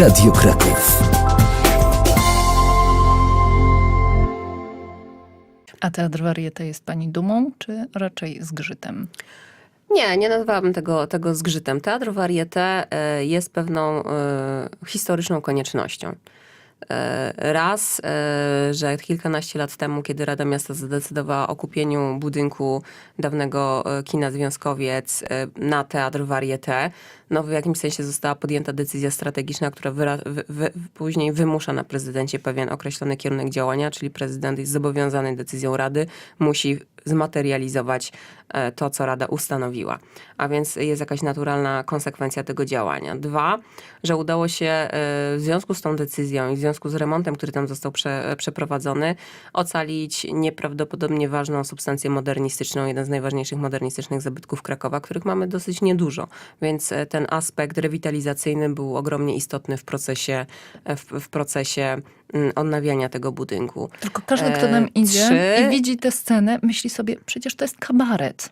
Radio Kraków. A teatr wariety jest pani dumą, czy raczej zgrzytem? Nie, nie nazwałabym tego, tego zgrzytem. Teatr Varieté e, jest pewną e, historyczną koniecznością. E, Raz, e, że kilkanaście lat temu, kiedy Rada Miasta zadecydowała o kupieniu budynku dawnego e, kina Związkowiec na Teatr Varieté, no w jakimś sensie została podjęta decyzja strategiczna, która wy, wy, później wymusza na prezydencie pewien określony kierunek działania, czyli prezydent jest zobowiązany decyzją Rady, musi zmaterializować e, to, co Rada ustanowiła. A więc jest jakaś naturalna konsekwencja tego działania. Dwa, że udało się e, w związku z tą decyzją i w związku z remontem, który tam został prze, przeprowadzony, ocalić nieprawdopodobnie ważną substancję modernistyczną, jeden z najważniejszych modernistycznych zabytków Krakowa, których mamy dosyć niedużo. Więc e, ten aspekt rewitalizacyjny był ogromnie istotny w procesie, e, w, w procesie odnawiania tego budynku. Tylko każdy, kto E, tam idzie trzy. i widzi tę scenę, myśli sobie, przecież to jest kabaret.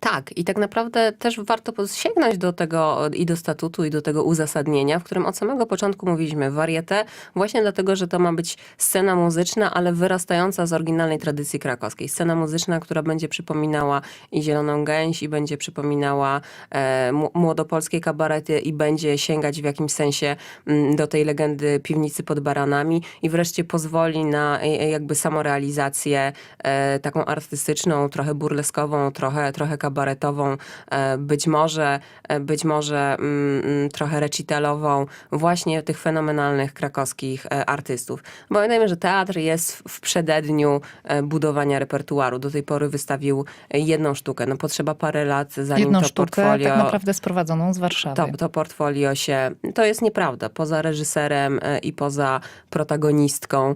Tak, i tak naprawdę też warto sięgnąć do tego i do statutu, i do tego uzasadnienia, w którym od samego początku mówiliśmy warietę, właśnie dlatego, że to ma być scena muzyczna, ale wyrastająca z oryginalnej tradycji krakowskiej. Scena muzyczna, która będzie przypominała i Zieloną Gęś, i będzie przypominała e, młodopolskie kabarety, i będzie sięgać w jakimś sensie mm, do tej legendy piwnicy pod baranami, i wreszcie pozwoli na e, jakby samorealizację e, taką artystyczną, trochę burleskową, trochę, trochę kabaretową, e, być może, e, być może mm, mm, trochę recitalową właśnie tych fenomenalnych krakowskich e, artystów. Pamiętajmy, że teatr jest w- przededniu budowania repertuaru. Do tej pory wystawił jedną sztukę. No potrzeba parę lat, zanim Jedną to sztukę, portfolio... tak naprawdę sprowadzoną z Warszawy. To, to portfolio się, to jest nieprawda. Poza reżyserem i poza protagonistką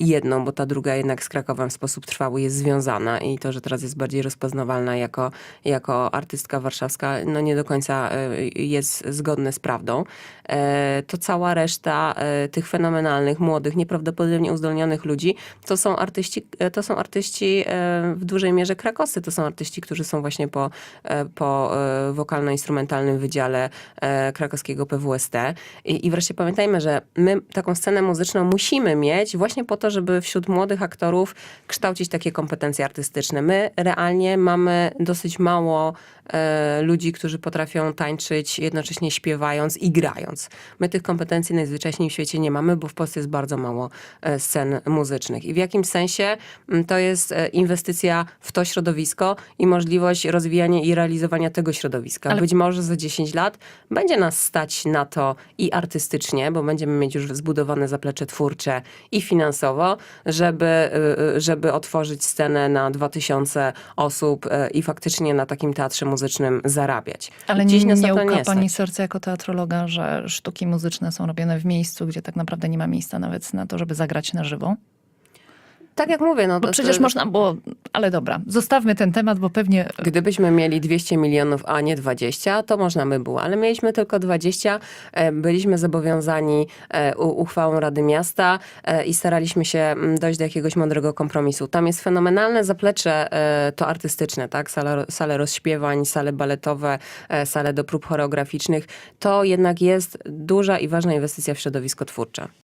jedną, bo ta druga jednak z Krakowem w sposób trwały jest związana i to, że teraz jest bardziej rozpoznawalna jako, jako artystka warszawska, no nie do końca e, jest zgodne z prawdą. E, To cała reszta e, tych fenomenalnych, młodych, nieprawdopodobnie uzdolnionych ludzi, to są artyści, to są artyści w dużej mierze krakowscy. To są artyści, którzy są właśnie po, po wokalno-instrumentalnym wydziale krakowskiego PWST. I, I wreszcie pamiętajmy, że my taką scenę muzyczną musimy mieć właśnie po to, żeby wśród młodych aktorów kształcić takie kompetencje artystyczne. My realnie mamy dosyć mało e, ludzi, którzy potrafią tańczyć jednocześnie śpiewając i grając. My tych kompetencji najzwyczajniej w świecie nie mamy, bo w Polsce jest bardzo mało e, scen muzycznych. I w jakimś sensie m, to jest e, inwestycja w to środowisko i możliwość rozwijania i realizowania tego środowiska. Ale- Być może za 10 lat będzie nas stać na to i artystycznie, bo będziemy mieć już zbudowane zaplecze twórcze i finansowo, żeby, żeby otworzyć scenę na 2000 osób i faktycznie na takim teatrze muzycznym zarabiać. Ale Dziś nie, nie nie pani serce jako teatrologa, że sztuki muzyczne są robione w miejscu, gdzie tak naprawdę nie ma miejsca nawet na to, żeby zagrać na żywo? Tak jak mówię, no Bo to- przecież to- można było... Ale dobra, zostawmy ten temat, bo pewnie... Gdybyśmy mieli 200 milionów, a nie 20, to można by było, ale mieliśmy tylko 20. e, Byliśmy zobowiązani e, uchwałą Rady Miasta e, i staraliśmy się mm, dojść do jakiegoś mądrego kompromisu. Tam jest fenomenalne zaplecze to artystyczne, tak? Sale, sale rozśpiewań, sale baletowe, sale do prób choreograficznych. To jednak jest duża i ważna inwestycja w środowisko twórcze.